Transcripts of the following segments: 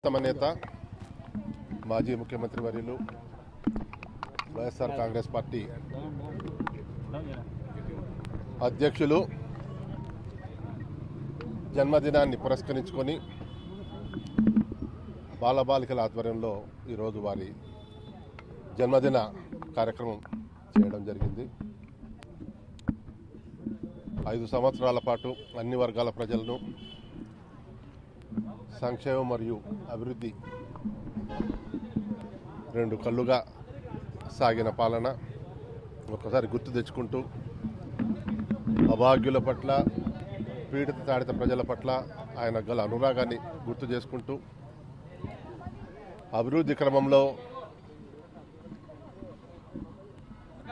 ఉత్తమ నేత మాజీ ముఖ్యమంత్రి వర్యులు వైఎస్ఆర్ కాంగ్రెస్ పార్టీ అధ్యక్షులు జన్మదినాన్ని పురస్కరించుకొని బాలబాలికల ఆధ్వర్యంలో ఈరోజు వారి జన్మదిన కార్యక్రమం చేయడం జరిగింది. ఐదు సంవత్సరాల పాటు అన్ని వర్గాల ప్రజలను సంక్షేమం మరియు అభివృద్ధి రెండు కళ్ళుగా సాగిన పాలన ఒక్కసారి గుర్తు తెచ్చుకుంటూ అభాగ్యుల పట్ల పీడిత తాడిత ప్రజల పట్ల ఆయన గల అనురాగాన్ని గుర్తు చేసుకుంటూ అభివృద్ధి క్రమంలో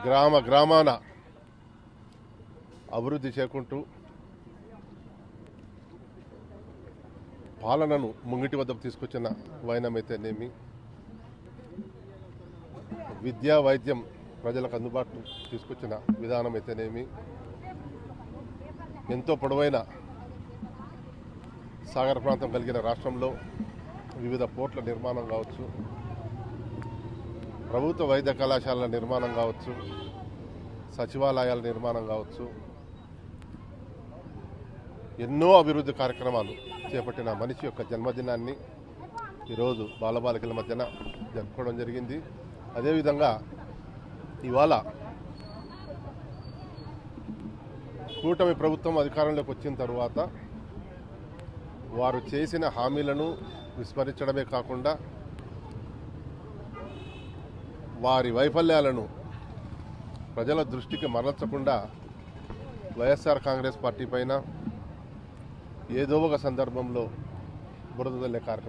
గ్రామ గ్రామాన అభివృద్ధి చేకుంటూ పాలనను ముంగిటి వద్దకు తీసుకొచ్చిన వైనమైతేనేమి విద్యా వైద్యం ప్రజలకు అందుబాటు తీసుకొచ్చిన విధానం అయితేనేమి ఎంతో పొడవైన సాగర ప్రాంతం కలిగిన రాష్ట్రంలో వివిధ పోర్ట్ల నిర్మాణం కావచ్చు. ప్రభుత్వ వైద్య కళాశాలల నిర్మాణం కావచ్చు. సచివాలయాల నిర్మాణం కావచ్చు. ఎన్నో అభివృద్ధి కార్యక్రమాలు చేపట్టిన మనిషి యొక్క జన్మదినాన్ని ఈరోజు బాలబాలికల మధ్యన జరుపుకోవడం జరిగింది. అదేవిధంగా ఇవాళ కూటమి ప్రభుత్వం అధికారంలోకి వచ్చిన తరువాత వారు చేసిన హామీలను విస్మరించడమే కాకుండా వారి వైఫల్యాలను ప్రజల దృష్టికి మరల్చకుండా వైఎస్ఆర్ కాంగ్రెస్ పార్టీ పైన ఏదో ఒక సందర్భంలో బురద జల్లే కార్యక్రమం.